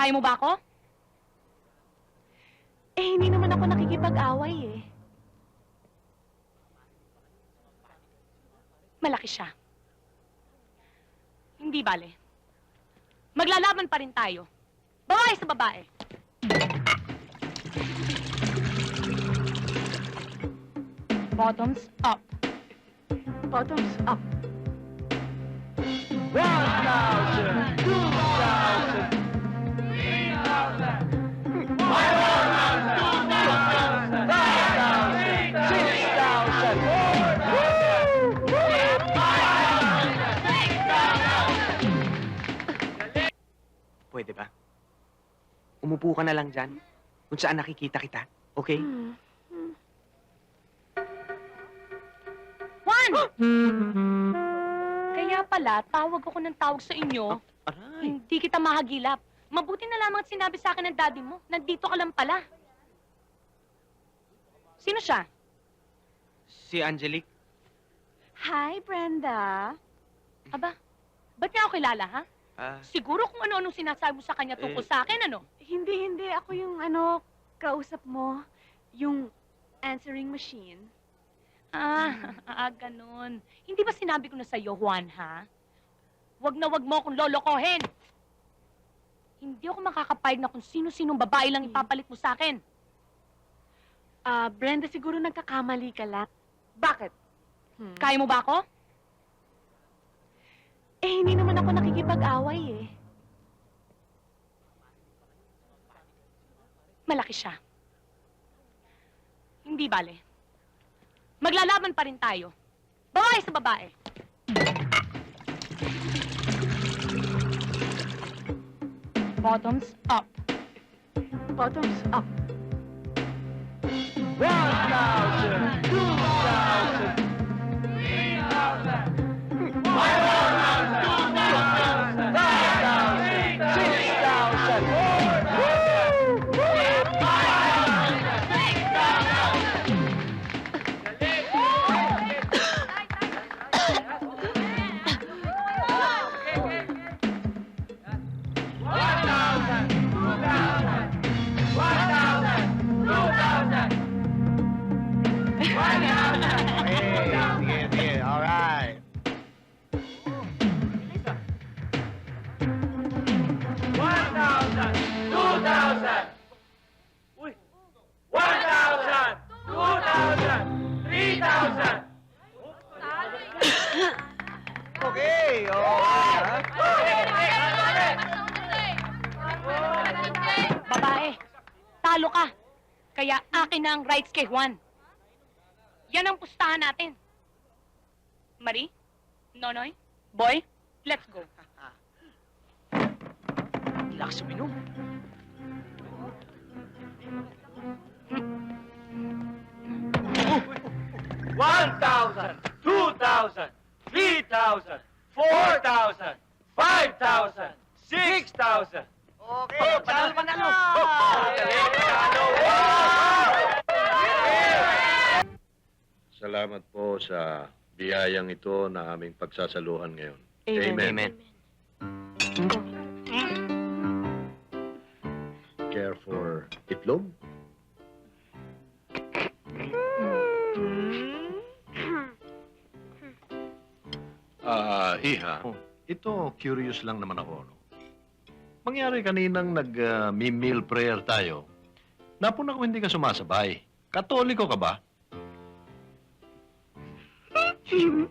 Kaya mo ba ako? Eh, hindi naman ako nakikipag-away eh. Malaki siya. Hindi bale. Maglalaban pa rin tayo. Babae sa babae. Bottoms up. Bottoms up. Pwede ba? Umupo ka na lang dyan. Kung saan nakikita kita. Okay? Juan! Kaya pala, tawag ako ng tawag sa inyo. Aray. Hindi kita mahagilap. Mabuti na lamang at sinabi sa akin ng daddy mo. Nandito ka lang pala. Sino siya? Si Angelique. Hi, Brenda. Aba, ba't niya ako kilala, ha? Ah, Siguro kung ano-anong sinasabi mo sa kanya tungkol Eh. sa akin, ano? Hindi, hindi. Ako yung ano, kausap mo. Yung answering machine. Ah, ah, ganun. Hindi ba sinabi ko na sa'yo, Juan, ha? Wag na wag mo akong lolokohin. Hindi ako makakapayag na kung sino-sinong babae lang ipapalit mo sa akin. Ah, Brenda, siguro nagkakamali ka lang. Bakit? Hmm. Kaya mo ba ako? Eh, hindi naman ako nakikipag-away eh. Malaki siya. Hindi bale. Maglalaban pa rin tayo. Babae sa babae. Bottoms up. Bottoms up. Sige, sige. Alright. One thousand, two. Uy. One thousand, two thousand, three thousand. Okay, okay. Babae. Talo ka. Kaya akin na ang rights kay Juan. Yan ang pustahan natin. Marie? Nonoy? Boy? Let's go. lakas uminom. One thousand, two thousand, three thousand, four thousand, five thousand, six thousand. Okay, panalo, panalo. Salamat po sa biyayang ito na aming pagsasaluhan ngayon. Amen. Care for itlog? Ah, Iha, Oh. ito curious lang naman ako. No? Mangyari kaninang nag-meal prayer tayo, napuna ko hindi ka sumasabay. Katoliko ka ba? Hehehehe